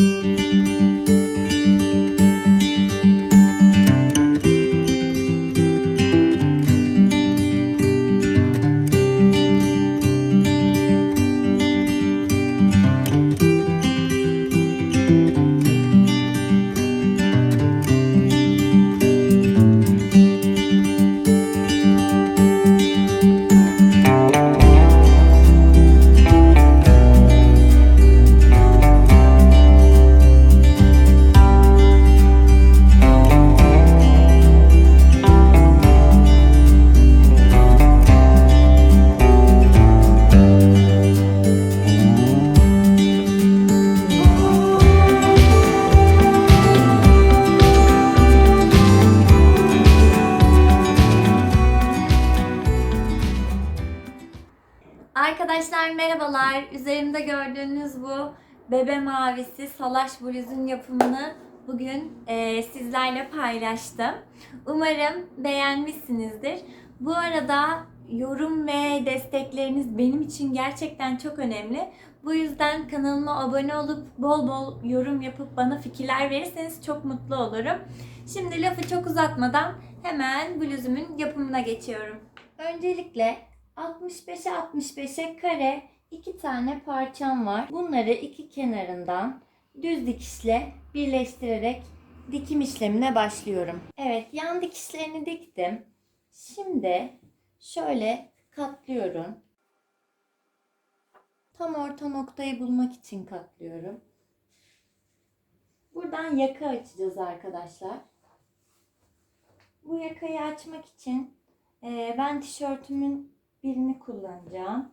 Música Arkadaşlar merhabalar. Üzerimde gördüğünüz bu bebe mavisi salaş bluzun yapımını bugün e, sizlerle paylaştım. Umarım beğenmişsinizdir. Bu arada yorum ve destekleriniz benim için gerçekten çok önemli. Bu yüzden kanalıma abone olup bol bol yorum yapıp bana fikirler verirseniz çok mutlu olurum. Şimdi lafı çok uzatmadan hemen bluzumun yapımına geçiyorum. Öncelikle 65'e 65'e kare iki tane parçam var. Bunları iki kenarından düz dikişle birleştirerek dikim işlemine başlıyorum. Evet yan dikişlerini diktim. Şimdi şöyle katlıyorum. Tam orta noktayı bulmak için katlıyorum. Buradan yaka açacağız arkadaşlar. Bu yakayı açmak için ben tişörtümün birini kullanacağım.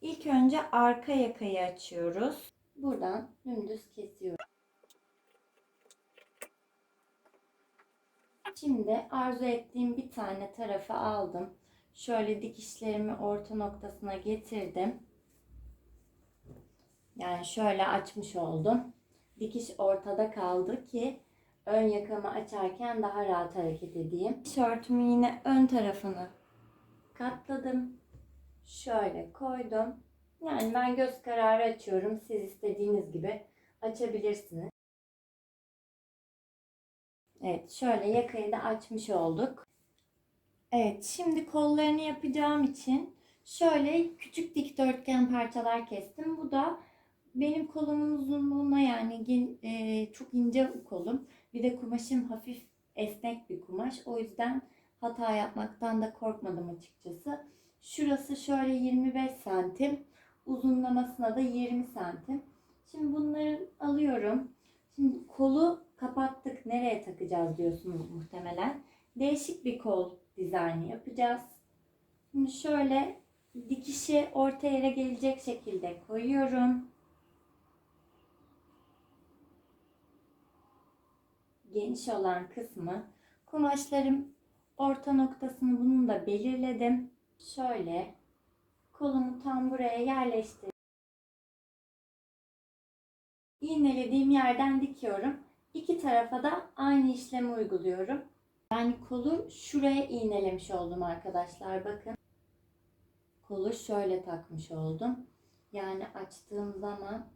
İlk önce arka yakayı açıyoruz. Buradan dümdüz kesiyorum. Şimdi arzu ettiğim bir tane tarafı aldım. Şöyle dikişlerimi orta noktasına getirdim. Yani şöyle açmış oldum. Dikiş ortada kaldı ki ön yakamı açarken daha rahat hareket edeyim. Tişörtümün yine ön tarafını katladım. Şöyle koydum. Yani ben göz kararı açıyorum. Siz istediğiniz gibi açabilirsiniz. Evet şöyle yakayı da açmış olduk. Evet şimdi kollarını yapacağım için şöyle küçük dikdörtgen parçalar kestim. Bu da benim kolumun uzunluğuna yani e, çok ince kolum. Bir de kumaşım hafif esnek bir kumaş. O yüzden hata yapmaktan da korkmadım açıkçası. Şurası şöyle 25 santim. Uzunlamasına da 20 santim. Şimdi bunları alıyorum. Şimdi kolu kapattık. Nereye takacağız diyorsunuz muhtemelen. Değişik bir kol dizaynı yapacağız. Şimdi şöyle dikişi orta yere gelecek şekilde koyuyorum. Geniş olan kısmı kumaşlarım orta noktasını bunun da belirledim. Şöyle kolumu tam buraya yerleştirdim. İğnelediğim yerden dikiyorum. İki tarafa da aynı işlemi uyguluyorum. Yani kolu şuraya iğnelemiş oldum arkadaşlar. Bakın. Kolu şöyle takmış oldum. Yani açtığım zaman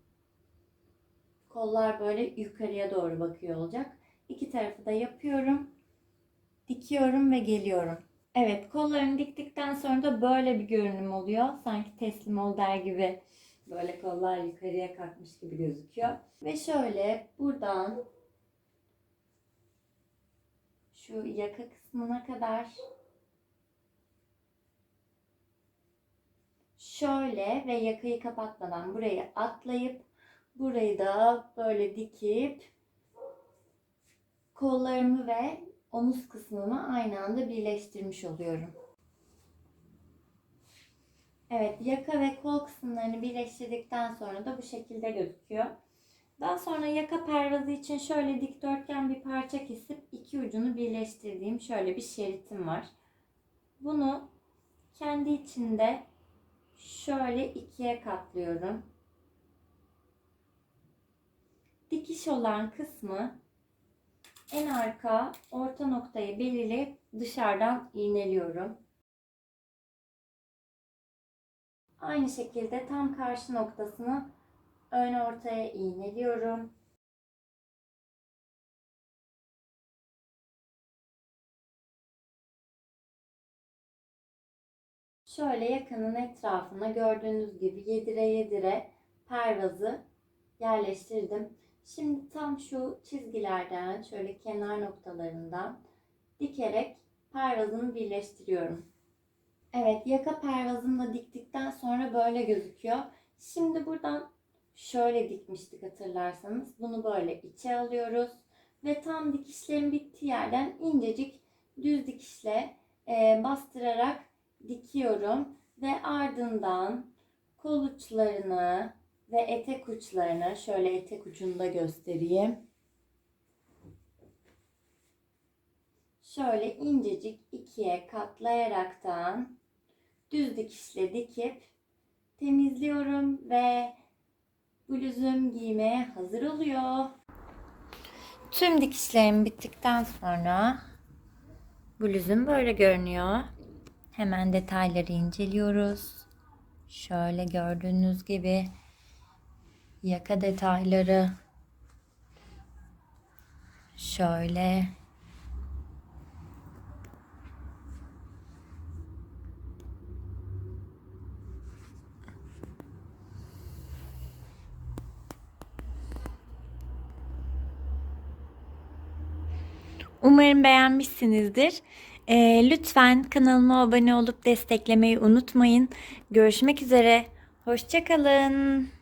kollar böyle yukarıya doğru bakıyor olacak. İki tarafı da yapıyorum. Dikiyorum ve geliyorum. Evet kollarını diktikten sonra da böyle bir görünüm oluyor. Sanki teslim ol der gibi böyle kollar yukarıya kalkmış gibi gözüküyor. Ve şöyle buradan şu yaka kısmına kadar şöyle ve yakayı kapatmadan burayı atlayıp burayı da böyle dikip kollarımı ve omuz kısmımı aynı anda birleştirmiş oluyorum. Evet, yaka ve kol kısımlarını birleştirdikten sonra da bu şekilde gözüküyor. Daha sonra yaka pervazı için şöyle dikdörtgen bir parça kesip iki ucunu birleştirdiğim şöyle bir şeritim var. Bunu kendi içinde şöyle ikiye katlıyorum. Dikiş olan kısmı en arka orta noktayı belirleyip dışarıdan iğneliyorum. Aynı şekilde tam karşı noktasını ön ortaya iğneliyorum. Şöyle yakanın etrafına gördüğünüz gibi yedire yedire pervazı yerleştirdim. Şimdi tam şu çizgilerden şöyle kenar noktalarından dikerek pervazımı birleştiriyorum. Evet yaka pervazını da diktikten sonra böyle gözüküyor. Şimdi buradan şöyle dikmiştik hatırlarsanız. Bunu böyle içe alıyoruz. Ve tam dikişlerin bittiği yerden incecik düz dikişle e, bastırarak dikiyorum. Ve ardından kol uçlarını ve etek uçlarını şöyle etek ucunu da göstereyim. Şöyle incecik ikiye katlayaraktan düz dikişle dikip temizliyorum ve bluzum giymeye hazır oluyor. Tüm dikişlerim bittikten sonra bluzum böyle görünüyor. Hemen detayları inceliyoruz. Şöyle gördüğünüz gibi yaka detayları şöyle Umarım beğenmişsinizdir. Ee, lütfen kanalıma abone olup desteklemeyi unutmayın. Görüşmek üzere. Hoşçakalın.